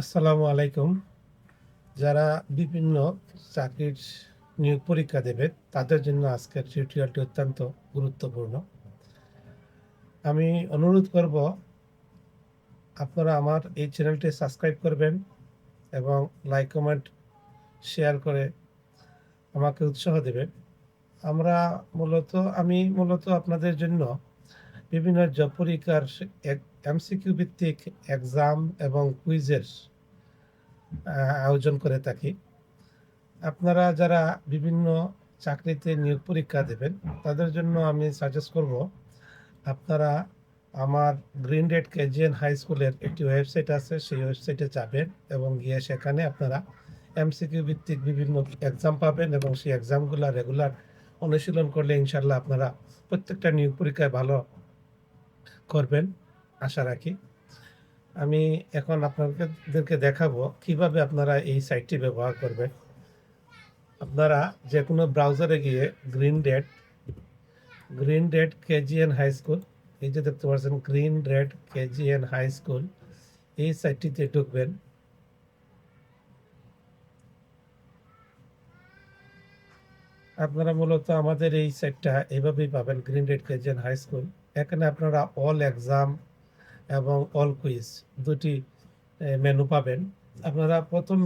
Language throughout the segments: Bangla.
আসসালামু আলাইকুম। যারা বিভিন্ন চাকরির নিয়োগ পরীক্ষা দেবে, তাদের জন্য আজকের টিউটোরিয়ালটি অত্যন্ত গুরুত্বপূর্ণ। আমি অনুরোধ করব, আপনারা আমার এই চ্যানেলটি সাবস্ক্রাইব করবেন এবং লাইক, কমেন্ট, শেয়ার করে আমাকে উৎসাহ দেবেন। আমরা মূলত, আমি মূলত আপনাদের জন্য বিভিন্ন জব পরীক্ষার এমসিকিউ ভিত্তিক এক্সাম এবং কুইজের আয়োজন করে থাকি। আপনারা যারা বিভিন্ন চাকরিতে নিয়োগ পরীক্ষা দেবেন, তাদের জন্য আমি সাজেস্ট করব, আপনারা আমার গ্রিন রেড কেজিএন হাই স্কুলের একটি ওয়েবসাইট আছে, সেই ওয়েবসাইটে যাবেন এবং গিয়ে সেখানে আপনারা এমসিকিউ ভিত্তিক বিভিন্ন এক্সাম পাবেন এবং সেই এক্সামগুলো রেগুলার অনুশীলন করলে ইনশাল্লাহ আপনারা প্রত্যেকটা নিয়োগ পরীক্ষায় ভালো করবেন, আশা রাখি। আমি এখন আপনাদেরকে দেখাবো কীভাবে আপনারা এই সাইটটি ব্যবহার করবেন। আপনারা যে কোনো ব্রাউজারে গিয়ে green red green red KGN high school, এই যে দেখতে পাচ্ছেন green red KGN high school, এই সাইটটিতে ঢুকবেন। আপনারা মূলত আমাদের এই সাইটটা এভাবেই পাবেন, green red KGN high school. এখানে আপনারা অল এক্সাম এবং অল কুইজ দুটি মেনু পাবেন। আপনারা প্রথম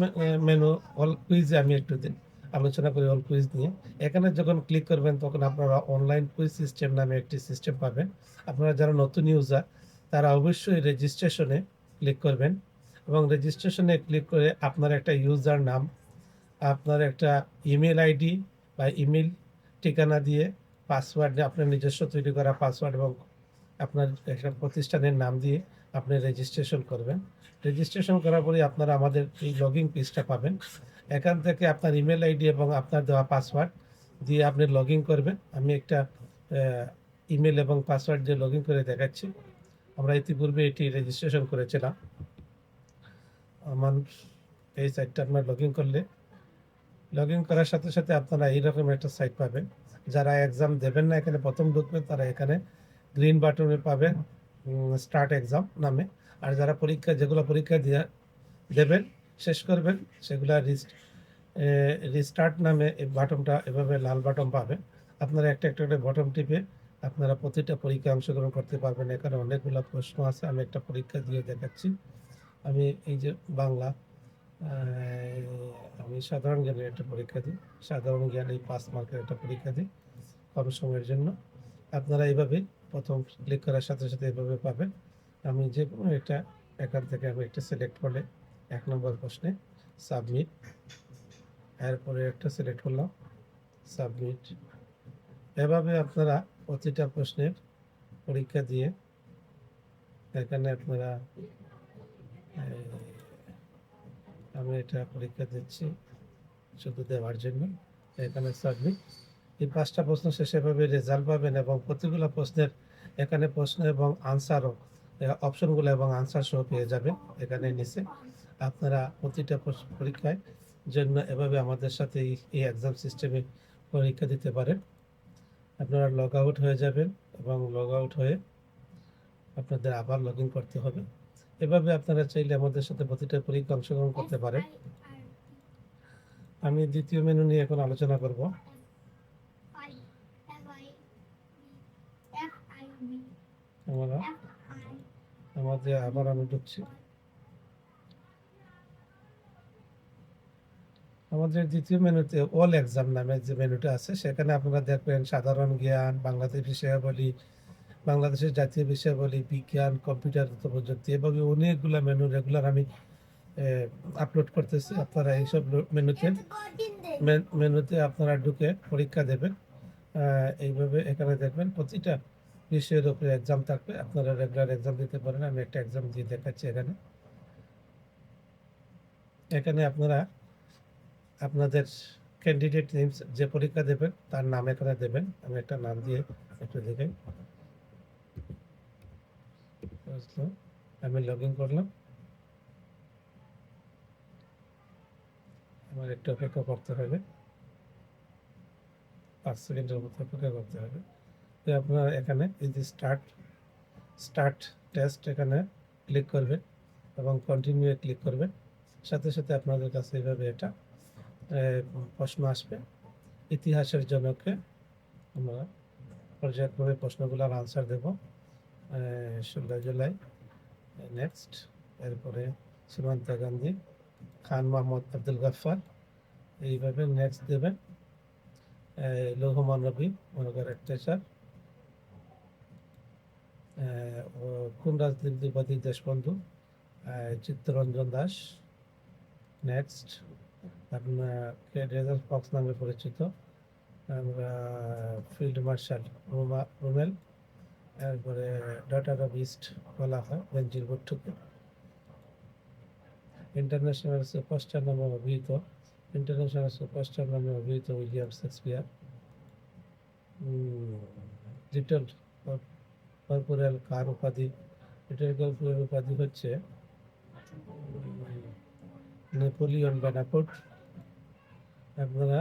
মেনু অল কুইজে আমি একটু দিন আলোচনা করি অল কুইজ নিয়ে। এখানে যখন ক্লিক করবেন, তখন আপনারা অনলাইন কুইজ সিস্টেম নামে একটি সিস্টেম পাবেন। আপনারা যারা নতুন ইউজার তারা অবশ্যই রেজিস্ট্রেশনে ক্লিক করবেন। এবং রেজিস্ট্রেশনে ক্লিক করে আপনার একটা ইউজার নাম, আপনার একটা ইমেল আইডি বা ইমেল ঠিকানা দিয়ে পাসওয়ার্ড আপনার নিজস্ব তৈরি করা পাসওয়ার্ড এবং আপনার একটা প্রতিষ্ঠানের নাম দিয়ে আপনি রেজিস্ট্রেশন করবেন। রেজিস্ট্রেশন করার পরে আপনারা আমাদের এই লগইন পেজটা পাবেন। এখান থেকে আপনার ইমেল আইডি এবং আপনার দেওয়া পাসওয়ার্ড দিয়ে আপনি লগ করবেন। আমি একটা ইমেল এবং পাসওয়ার্ড দিয়ে লগ করে দেখাচ্ছি। আমরা ইতিপূর্বে এটি রেজিস্ট্রেশন করেছিলাম। আমার এই সাইটটা আপনার লগ করলে লগ করার সাথে সাথে আপনারা এইরকম একটা সাইট পাবেন। যারা এক্সাম দেবেন না এখানে, প্রথম ঢুকবেন তারা এখানে গ্রিন বাটনে পাবেন স্টার্ট এক্সাম নামে। আর যারা পরীক্ষা, যেগুলো পরীক্ষা দিয়ে দেবেন, শেষ করবেন, সেগুলা রিস্ট রিস্টার্ট নামে এই বাটনটা এভাবে লাল বাটন পাবেন। আপনারা একটা একটা করে বটন টিপে আপনারা প্রতিটা পরীক্ষায় অংশগ্রহণ করতে পারবেন। এখানে অনেকগুলো প্রশ্ন আছে, আমি একটা পরীক্ষা দিয়ে দেখাচ্ছি। আমি এই যে বাংলা আমি সাধারণ জ্ঞানের একটা পরীক্ষা দিই। সাধারণ জ্ঞান এই পাঁচ মার্কের একটা পরীক্ষা দিই কম সময়ের জন্য। আপনারা এইভাবে প্রথম ক্লিক করার সাথে সাথে এইভাবে পাবেন। আমি যে কোনো একটা এখান থেকে আমি একটা সিলেক্ট করলে এক নম্বর প্রশ্নে সাবমিট এরপরে একটা সিলেক্ট করলাম সাবমিট এভাবে আপনারা প্রতিটা প্রশ্নের পরীক্ষা দিয়ে এখানে আপনারা আমি এটা পরীক্ষা দিচ্ছি শুধু দেওয়ার জন্য। এখানে সাবমিট এই পাঁচটা প্রশ্ন শেষে এভাবে রেজাল্ট পাবেন এবং প্রতিগুলো প্রশ্নের এখানে প্রশ্ন এবং আনসারও অপশনগুলো এবং আনসার সহ পেয়ে যাবেন এখানে নিচে। আপনারা প্রতিটা পরীক্ষায় জন্য এভাবে আমাদের সাথে এই- এই এক্সাম সিস্টেমে পরীক্ষা দিতে পারেন। আপনারা লগ আউট হয়ে যাবেন এবং লগ আউট হয়ে আপনাদের আবার লগ ইন করতে হবে। এভাবে আপনারা চাইলে আমাদের সাথে প্রতিটা পরীক্ষা অংশগ্রহণ করতে পারেন। আমি দ্বিতীয় মেনু নিয়ে এখন আলোচনা করব। আমরা আমাদের আবার আমি ঢুকছি আমাদের দ্বিতীয় মেনুতে অল এক্সাম নামে যে মেনুটা আছে সেখানে আপনারা দেখবেন সাধারণ জ্ঞান বাংলাদেশ বিষয়াবলী বাংলাদেশের জাতীয় বিষয়াবলী বিজ্ঞান কম্পিউটার তথ্য প্রযুক্তি এভাবে অনেকগুলো মেনু রেগুলার আমি আপলোড করতেছি আপনারা এইসব মেনুতে মেন- মেনুতে আপনারা ঢুকে পরীক্ষা দেবেন আহ, এইভাবে এখানে দেখবেন প্রতিটা বিষয়ের উপরে এক্সাম থাকবে। আপনারা রেগুলার এক্সাম দিতে পারেন, আমি একটা এক্সাম দিয়ে দেখাচ্ছি এখানে। এখানে আপনারা আপনাদের ক্যান্ডিডেট নেমস যে পরীক্ষা দেবেন, তার নাম এখানে দেবেন। আমি একটা নাম দিয়ে একটু দেখেন। আমি লগ ইন করলাম। আমার একটু অপেক্ষা করতে হবে। পাঁচ সেকেন্ডের মতো অপেক্ষা করতে হবে। আপনার এখানে এই যে স্টার্ট স্টার্ট টেস্ট এখানে ক্লিক করবেন এবং কন্টিনিউ ক্লিক করবেন। সাথে সাথে আপনাদের কাছে এইভাবে এটা প্রশ্ন আসবে। ইতিহাসের জনকে আমরা পর্যায়ক্রমে প্রশ্নগুলোর আনসার দেব ষোলো জুলাই নেক্সট এরপরে সীমান্ত গান্ধী, খান মোহাম্মদ আব্দুল গাফার এইভাবে নেক্সট দেবেন। লৌহমান রবি মনে করেন কোন রাজনীতিবাদী দেশবন্ধু চিত্তরঞ্জন দাস। নেক্সট আপনার রেজার নামে পরিচিত। ফিল্ড মার্শাল রুমা, রুমেল। তারপরে ডটার অফ ইস্ট বলা হয় বেঞ্জির ভুট্টুকে ইন্টারন্যাশনাল সুপারস্টার নামে অভিহিত। ইন্টারন্যাশনাল সুপারস্টার নামে অভিহিত উইলিয়াম শেক্সপিয়ার। লিটল কর্পোরাল কার উপাধি? লিটল কর্পোরাল উপাধি হচ্ছে নেপোলিয়ন বেনাপোর্ট আপনারা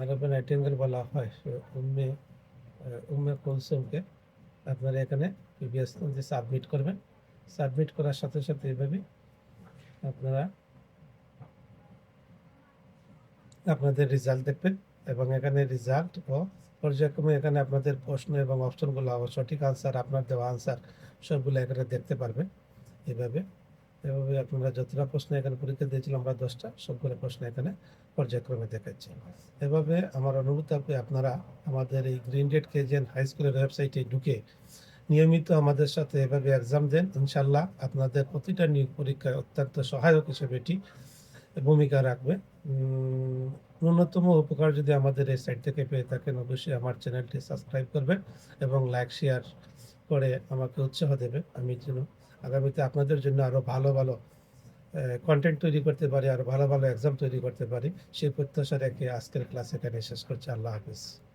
আরবে নাইটেঙ্গেল বলা হয় উম্মে উম্মে কুলসুমকে আপনারা এখানে পিবিএস সাবমিট করবেন। সাবমিট করার সাথে সাথে এইভাবে আপনারা আপনাদের রেজাল্ট দেখবেন এবং এখানে রেজাল্ট ও পর্যায়ক্রমে এখানে আপনাদের প্রশ্ন এবং অপশনগুলো সঠিক আনসার আপনার দেওয়া আনসার সবগুলো এখানে দেখতে পারবেন। এভাবে এভাবে আপনারা যতটা প্রশ্ন এখানে পরীক্ষা দিয়েছিলাম, আমরা দশটা, সবগুলো প্রশ্ন এখানে পর্যায়ক্রমে দেখাচ্ছি। এভাবে আমার অনুরোধ থাকবে, আপনারা আমাদের এই গ্রিন রেড কেজেন হাই স্কুলের ওয়েবসাইটে ঢুকে নিয়মিত আমাদের সাথে এভাবে এক্সাম দেন। ইনশাল্লাহ আপনাদের প্রতিটা নিয়োগ পরীক্ষায় অত্যন্ত সহায়ক হিসেবে এটি ভূমিকা রাখবে। ন্যূনতম উপকার যদি আমাদের এই সাইট থেকে পেয়ে থাকেন, অবশ্যই আমার চ্যানেলটি সাবস্ক্রাইব করবেন এবং লাইক শেয়ার করে আমাকে উৎসাহ দেবে আমি যেন আগামীতে আপনাদের জন্য আরও ভালো ভালো কন্টেন্ট তৈরি করতে পারি, আর ভালো ভালো এক্সাম তৈরি করতে পারি, সেই প্রত্যাশা রেখে আজকের ক্লাস এখানে শেষ করছি। আল্লাহ হাফিজ।